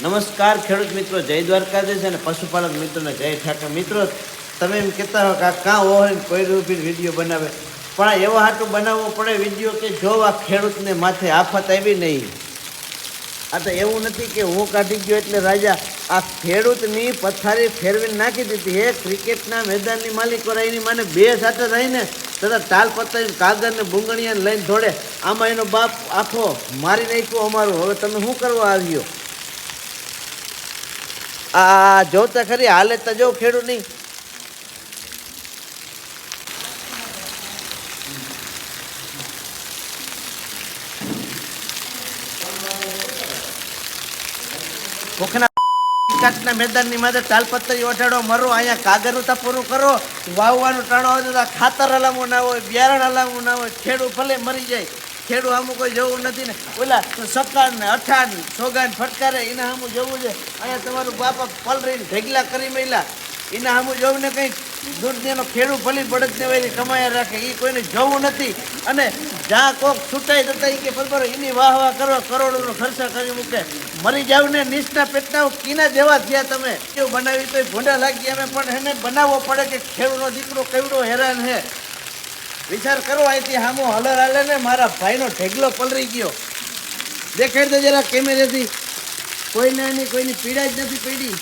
નમસ્કાર, ખેડૂત મિત્રો, જય દ્વારકાધીશ અને પશુપાલક મિત્રોને જય ઠાકર. મિત્રો, તમે એમ કહેતા હો કે આ કાં હોય કોઈ રૂપી વીડિયો બનાવે? પણ આ એવો હાટું બનાવવો પડે વીડિયો કે જો આ ખેડૂતને માથે આફત આવી નહીં. આ તો એવું નથી કે હું કાઢી ગયો એટલે રાજા, આ ખેડૂતની પથારી ફેરવીને નાખી દીધી. હે, ક્રિકેટના મેદાનની માલિકો એની માને બે સાથે રહીને તથા તાલ પત્તા કાગળને ને બુંગળિયાને લઈને દોડે. આમાં એનો બાપ આખો મારી નાખ્યો અમારું. હવે તમે શું કરવા આવ્યો? આ જોતા ખરી, હાલે તો જો ખેડૂત નહીં ભૂખના કાચના મેદાનની માથે તાલપત્રી ઓઢાડો, મરો, અહીંયા કરો. વાવવાનું ટાણો આવે ખાતર હલામું ના હોય, બિયારણ હલામું ના હોય, ખેડૂત ભલે મરી જાય. ખેડૂત આમું કોઈ જવું નથી ને. ઓલા સકાર ને અઠાણ સોગાન ફટકારે, એના સામું જવું છે. અહીંયા તમારું બાપા પલરીને ઢેગલા કરી મેલા એના સામું જવું ને કંઈક દૂધનો ખેડૂત ભલી બળદને એની કમાયા રાખે. એ કોઈને જવું નથી. અને જ્યાં કોક છૂટાઈ જતા એ કે બરોબર એની વાહ વાહ કરવા કરોડોનો ખર્ચા કરી મૂકે. મરી જાવ ને નીચના પેટના કીના જેવા થયા તમે. એવું બનાવી તો ભૂંડા લાગી અમે પણ એને બનાવવો પડે કે ખેડૂતનો દીકરો કેવડો હેરાન છે. વિચાર કરો, અહીંથી હામો હલર હાલે ને મારા ભાઈનો ઢેગલો પલરી ગયો. દેખાડ દે જરા કેમેરેથી. કોઈને એની કોઈની પીડા જ નથી પીડી.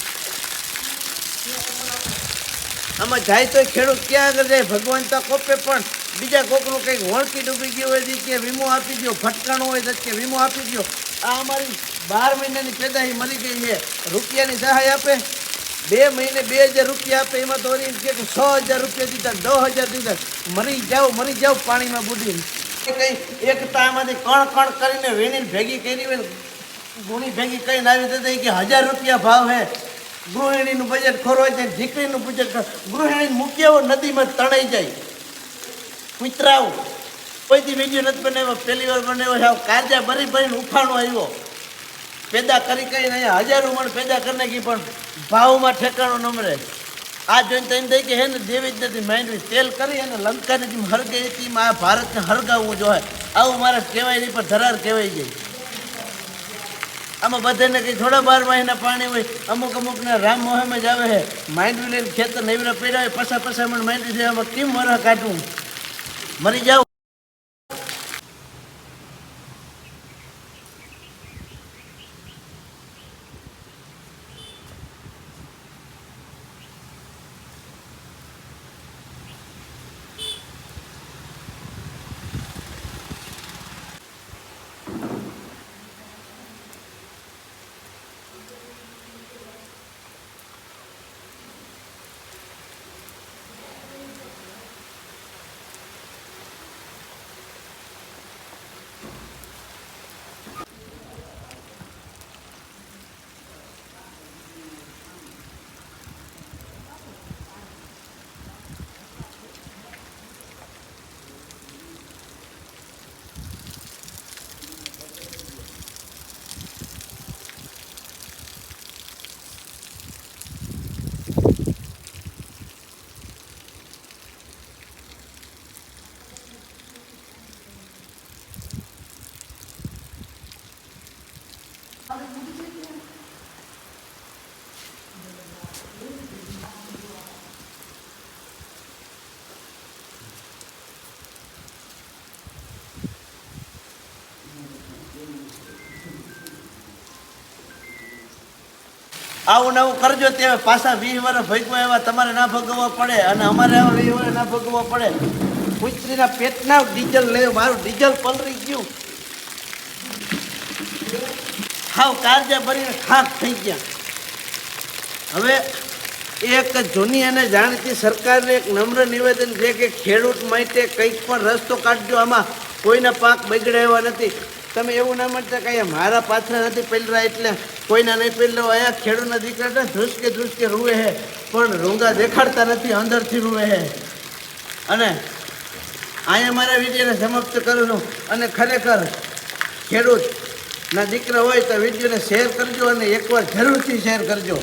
આમાં જાય તો ખેડૂત ક્યાં આગળ જાય? ભગવાન તો કોપે પણ બીજા કોકનું કંઈક વળકી ડૂબી ગયું હોય કે વીમો આપી દો ફટકાણું હોય કે વીમો આપી દો આ અમારી બાર મહિનાની પેદાઈ મરી ગઈ છે. રૂપિયાની સહાય આપે. બે મહિને બે હજાર રૂપિયા આપે, એમાં તો વળી કે છ હજાર રૂપિયા દીધા, દસ હજાર દીધા. મરી જાઓ મરી જાઓ પાણીમાં બુડીને. કંઈ એક તામાંથી કણ કણ કરીને વેણીને ભેગી કરી ગુણી ભેગી કરીને આવી દીધી કે હજાર રૂપિયા ભાવ હે. ગૃહિણીનું બજેટ ખોરવાઈ જાય, દીકરીનું બજેટ ગૃહિણી મૂક્યા નદીમાં તણાઈ જાય. કૂતરાઓ કોઈથી વીડિયો નથી બનાવ્યો, પહેલી વાર બનાવ્યો સાવ કાજા ભરી ભરીને ઉફાણો આવ્યો. પેદા કરી કરીને અહીંયા હજાર મણ પેદા કરી નાખી, પણ ભાવમાં ઠેકાણો નમરે આ જોઈને તો એમ થાય કે હે ને, દેવી જ નથી, માંડવી તેલ કરી અને લંકાની જેમ હરગે હતી આ ભારતને હરગાવવું જોઈએ આવું મારે કહેવાય નહીં, પણ ધરાર કહેવાય જાય આમાં બધાને કંઈ થોડા બાર મહિના પાણી હોય, અમુક અમુકને રામ મોહમ જ આવે છે માંડવી લઈને ખેતર નેવરા પડ્યા હોય પસા પસા મને માંડવી છે આમાં કેમ મરા કાઢવું મરી જાવ આવું નવું કરજો તે પાછા વીસ વર્ષ ભગવા એવા તમારે ના ભોગવવા પડે અને અમારે એવા વીસ વર્ષ ના ભોગવવા પડે. કુતરીના પેટના ડીઝલ લે, મારું ડીઝલ પલરી ગયું. હાવ કારજા ભરીને ખાક થઈ ગયા. હવે એક જૂની અને જાણીતી સરકારને એક નમ્ર નિવેદન છે કે ખેડૂત માટે કંઈક પણ રસ્તો કાઢજો, આમાં કોઈના પાક બગડે એવા નથી. તમે એવું ના માનતા કે મારા પાછળ નથી પહેરવા એટલે કોઈના નહીં પહેલો અહીંયા ખેડૂતના દીકરા ધ્રુસકે ધ્રુસકે રૂવે છે, પણ રૂંગા દેખાડતા નથી, અંદરથી રૂવે છે. અને અહીંયા મારા વિડીયોને સમાપ્ત કરું છું. અને ખરેખર ખેડૂતના દીકરા હોય તો વિડીયોને શેર કરજો અને એકવાર જરૂરથી શેર કરજો.